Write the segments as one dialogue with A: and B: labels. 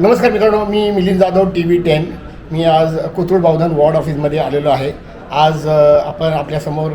A: नमस्कार मित्रांनो मी Milind Jadhav T V ten. मी आज कोथरूड बावधन वॉर्ड ऑफिसमध्ये आलेलो आहे. आज आपण आपल्यासमोर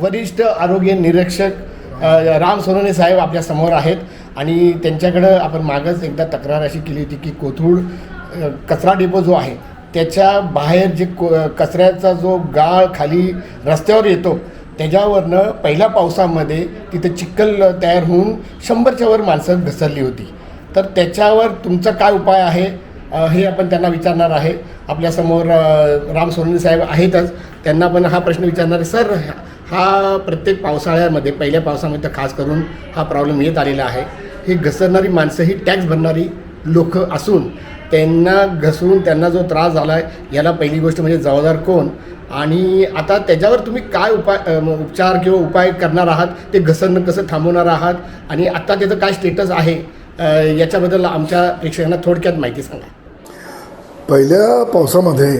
A: वरिष्ठ आरोग्य निरीक्षक राम सोनवणे साहेब आपल्यासमोर आहेत. आणि त्यांच्याकडं आपण मागच एकदा तक्रार अशी केली होती की कोथरूड कचरा डेपो जो आहे त्याच्या बाहेर जे को कचऱ्याचा जो गाळ खाली रस्त्यावर येतो त्याच्यावरनं पहिल्या पावसामध्ये तिथं चिखल तयार होऊन शंभरच्या वर माणसं घसरली होती. तर त्याच्यावर तुमचा काय उपाय आहे? हे आपण त्यांना विचारणार आहे. आपल्यासमोर राम सोनवणे साहेब आहेतच. त्यांना पण हा प्रश्न विचारणार आहे. सर हा प्रत्येक पावसाळ्यामध्ये पहिल्या पावसामध्ये तर खास करून हा प्रॉब्लेम येत आलेला आहे. ही घसरणारी माणसं ही टॅक्स भरणारी लोक असून त्यांना घसरून त्यांना जो त्रास झाला आहे याला पहिली गोष्ट म्हणजे जबाबदार कोण? आणि आता त्याच्यावर तुम्ही काय उपाय उपचार किंवा उपाय करणार आहात? ते घसरणं कसं थांबवणार आहात? आणि आत्ता त्याचं काय स्टेटस आहे? याच्याबद्दल आमच्या प्रेक्षकांना थोडक्यात माहिती सांगा.
B: पहिल्या पावसामध्ये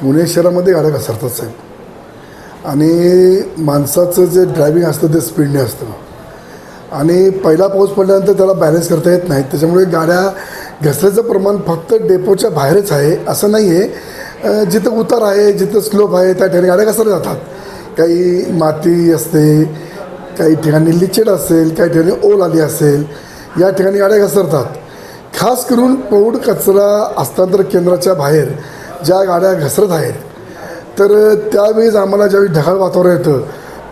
B: पुणे शहरामध्ये गाड्या घसरतात साहेब. आणि माणसाचं जे ड्रायव्हिंग असतं ते स्पीडने असतं. आणि पहिला पाऊस पडल्यानंतर त्याला बॅलन्स करता येत नाही. त्याच्यामुळे गाड्या घसरायचं प्रमाण फक्त डेपोच्या बाहेरच आहे असं नाही आहे जिथं उतार आहे जिथं स्लोप आहे त्या ठिकाणी गाड्या घसरल्या जातात. काही माती असते काही ठिकाणी लिचेड असेल काही ठिकाणी ओल आली असेल या ठिकाणी गाड्या घसरतात. खास करून पौड कचरा हस्तांतर केंद्राच्या बाहेर ज्या गाड्या घसरत आहेत. तर त्यावेळेस आम्हाला ज्यावेळी ढगाळ वातावरण येतं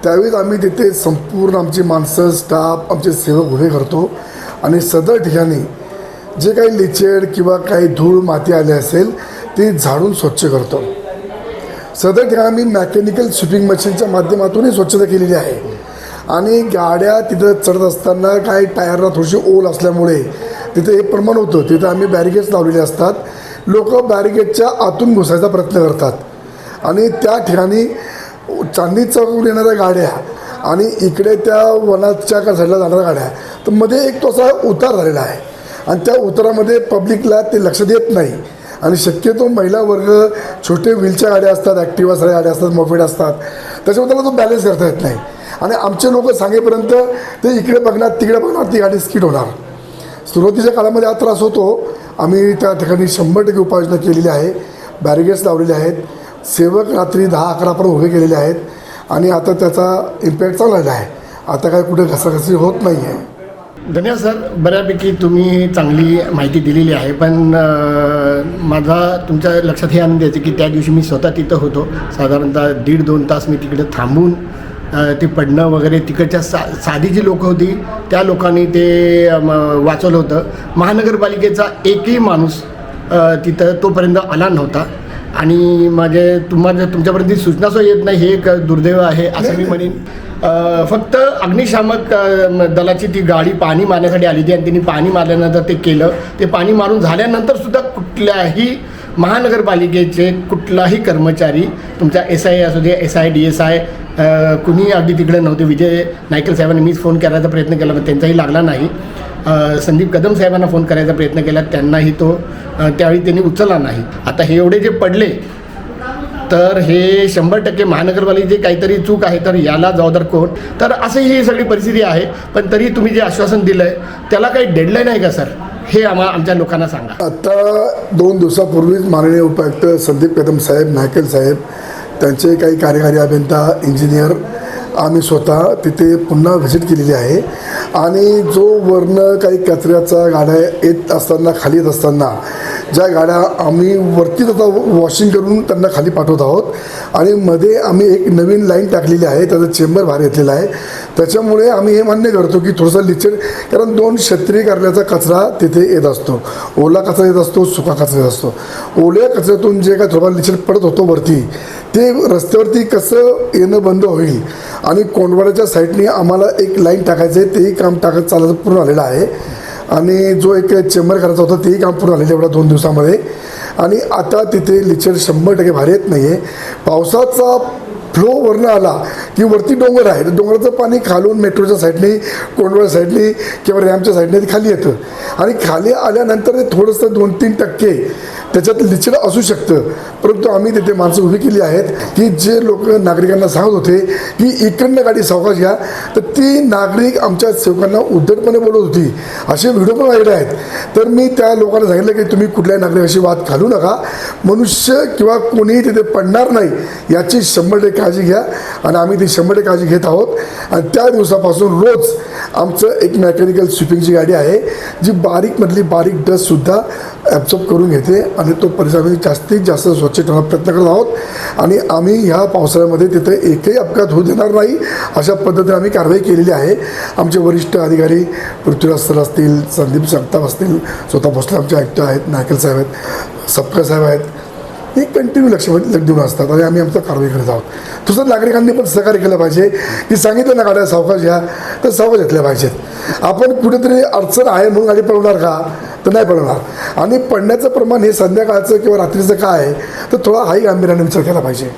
B: त्यावेळेस आम्ही तिथे संपूर्ण आमची माणसं स्टाफ आमचे सेवक उभे करतो. आणि सदर ठिकाणी जे काही लिचेड किंवा काही धूळ माती आली असेल ती झाडून स्वच्छ करतो. सदर ठिकाणी आम्ही मॅकॅनिकल स्विपिंग मशीनच्या माध्यमातूनही स्वच्छता केलेली आहे. आणि गाड्या तिथं चढत असताना काही टायरला थोडीशी ओल असल्यामुळे तिथं हे प्रमाण होतं. तिथं आम्ही बॅरिगेट्स लावलेले असतात. लोक बॅरिगेटच्या आतून घुसायचा प्रयत्न करतात. आणि त्या ठिकाणी चांदी चौकून येणाऱ्या गाड्या आणि इकडे त्या वनाच्या का साईडला जाणाऱ्या गाड्या तर मध्ये एक तो असा उतार झालेला आहे. आणि त्या उतारामध्ये पब्लिकला ते लक्ष देत नाही. आणि शक्यतो महिला वर्ग छोटे व्हीलच्या गाड्या असतात ॲक्टिवा सगळ्या गाड्या असतात मोफेड असतात. त्याच्यामुळे त्याला तो बॅलन्स करता येत नाही. आणि आमचे लोक सांगेपर्यंत ते इकडे बघणार तिकडे बघणार ती गाडी स्किट होणार. सुरुवातीच्या काळामध्ये हा त्रास होतो. आम्ही त्या ठिकाणी शंभर टक्के उपाययोजना केलेली आहे. बॅरिगेट्स लावलेले आहेत. सेवक रात्री दहा अकरापर्यंत उभे केलेले आहेत. आणि आता त्याचा इम्पॅक्ट चांगला आहे. आता काय कुठे घसाघसी होत नाही आहे
A: धन्यवाद सर बऱ्यापैकी तुम्ही चांगली माहिती दिलेली आहे पण माझा तुमच्या लक्षात हे आणून द्यायचं की त्या दिवशी मी स्वतः तिथं होतो. साधारणतः दीड दोन तास मी तिकडे थांबून ते पडणं वगैरे तिकडच्या सा साधी जी लोकं होती त्या लोकांनी ते वाचवलं होतं. महानगरपालिकेचा एकही माणूस तिथं तोपर्यंत आला नव्हता. आणि माझे तुम्हाला तुमच्यापर्यंत ती सूचनासुद्धा येत नाही हे एक दुर्दैव आहे असं मी म्हणेन. फक्त अग्निशामक दलाची ती गाडी पाणी मारण्यासाठी आली होती आणि त्यांनी पाणी मारल्यानंतर ते केलं. ते पाणी मारून झाल्यानंतर सुद्धा कुठल्याही महानगरपालिकेचे कुठलाही कर्मचारी तुमच्या एस आय असू दे S I D S I कुणी अगदी तिकडे नव्हते. विजय नायकर साहेबांनी मीच फोन करायचा प्रयत्न केला पण त्यांचाही लागला नाही. संदीप कदम साहेबांना फोन करायचा प्रयत्न केला त्यांनाही तो त्यावेळी त्यांनी उचलला नाही. आता हे एवढे जे पडले तर हे शंभर टक्के महानगरपालिकेची काहीतरी चूक आहे तर याला जबाबदार कोण? तर असं ही सगळी परिस्थिती आहे पण तरी तुम्ही जे आश्वासन दिलं आहे त्याला काही डेडलाईन आहे का सर हे आम्हा आमच्या लोकांना सांगा.
B: आता दोन दिवसापूर्वीच माननीय उपायुक्त संदीप कदम साहेब नायकल साहेब त्यांचे काही कार्यकारी अभियंता इंजिनियर आम्ही स्वतः तिथे पुन्हा व्हिजिट केलेली आहे. आणि जो वरनं काही कचऱ्याचा गाड्या येत असताना खाली येत असताना ज्या गाड्या आम्ही वरती आता वॉशिंग करून त्यांना खाली पाठवत आहोत. आणि मध्ये आम्ही एक नवीन लाईन टाकलेली आहे त्याचा चेंबर बाहेर घेतलेला आहे. त्याच्यामुळे आम्ही हे मान्य करतो की थोडंसं लिचेड कारण दोन क्षेत्रीय करण्याचा कचरा तिथे येत असतो. ओला कचरा येत असतो सुका कचरा येत असतो. ओल्या कचऱ्यातून जे काय थोडा लिचेड पडत होतो वरती ते रस्त्यावरती कसं येणं बंद होईल? आणि कोंडवाड्याच्या साईडने आम्हाला एक लाईन टाकायचं आहे तेही काम टाकत चालायचं पूर्ण आलेलं आहे. आणि जो एक चेंबर करायचा होता तेही काम पूर्ण झालेलं आहे एवढ्या दोन दिवसामध्ये. आणि आता तिथे लिचेड शंभर टक्के भारी येत नाही आहे पावसाचा फ्लो वरनं आला की वरती डोंगर आहे. डोंगराचं पाणी खालून मेट्रोच्या साईडने कोंडवळ साईडने किंवा रॅमच्या साईडने ते खाली येतं. आणि खाली आल्यानंतर ते थोडंसं दोन तीन टक्के त्याच्यात लिचिड असू शकतं. परंतु आम्ही तिथे माणसं उभी केली आहेत की जे लोक नागरिकांना सांगत होते की इकडनं गाडी सावकाश घ्या. तर ती नागरिक आमच्या सेवकांना उद्धटपणे बोलत होती. असे व्हिडिओ पण माझ्याकडे आहेत. तर मी त्या लोकांना सांगितलं की तुम्ही कुठल्याही नागरिकाशी वाद घालू नका. मनुष्य किंवा कोणीही तिथे पडणार नाही याची शंभर टक्के काळजी घ्या आणि आम्ही ती शंभर टक्के काळजी घेत आहोत. आणि त्या दिवसापासून रोज आमचं एक मेकॅनिकल स्विपिंगची गाडी आहे जी बारीकमधली बारीक डस्टसुद्धा ॲब्झॉर्ब करून घेते आणि तो परिसर आम्ही जास्तीत जास्त स्वच्छ ठेवण्याचा प्रयत्न करत आहोत. आणि आम्ही ह्या पावसाळ्यामध्ये तिथे एकही अपघात होऊ देणार नाही अशा पद्धतीने आम्ही कारवाई केलेली आहे. आमचे वरिष्ठ अधिकारी पृथ्वीराज सर असतील संदीप जगताप असतील स्वतः भोसले आमचे ॲक्टर आहेत नायकल साहेब आहेत सपका साहेब आहेत एक कंटिन्यू लक्ष देऊन असतात. आणि आम्ही आमचं कारवाई करत आहोत. तसंच नागरिकांनी पण सहकार्य केलं पाहिजे. की सांगितलं ना गाड्या सावकाश घ्या. तर सावकाश घेतल्या पाहिजेत. आपण कुठेतरी अडचण आहे म्हणून गाडी पळवणार का? तर नाही पळवणार. आणि पडण्याचं प्रमाण हे संध्याकाळचं किंवा रात्रीचं काय आहे तर थोडा हाही गांभीर्याने विचार केला पाहिजे.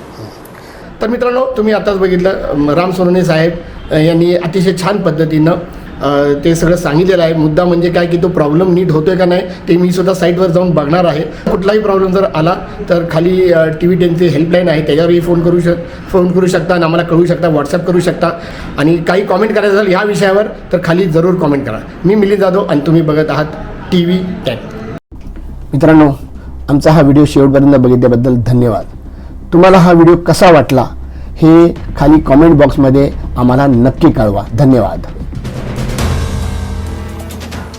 A: तर मित्रांनो तुम्ही आताच बघितलं अम, राम सोनवणे साहेब यांनी अतिशय छान पद्धतीनं ते सगळं सांगितलेलं आहे. मुद्दा म्हणजे काय की तो प्रॉब्लेम नीट होतोय का नाही ते मी सुद्धा साईटवर जाऊन बघणार आहे. कुठलाही प्रॉब्लेम जर आला तर खाली टी व्ही टेनची हेल्पलाईन आहे. त्याच्यावरही फोन करू शक फोन करू शकता आणि आम्हाला कळू शकता व्हॉट्सअप करू शकता. आणि काही कॉमेंट करायचं असेल ह्या विषयावर तर खाली जरूर कॉमेंट करा. मी मिलिंद जाधव आणि तुम्ही बघत आहात टी व्ही टेन मित्रांनो आमचा हा व्हिडिओ शेवटपर्यंत बघितल्याबद्दल धन्यवाद. तुम्हाला हा व्हिडिओ कसा वाटला हे खाली कॉमेंट बॉक्समध्ये आम्हाला नक्की कळवा. धन्यवाद.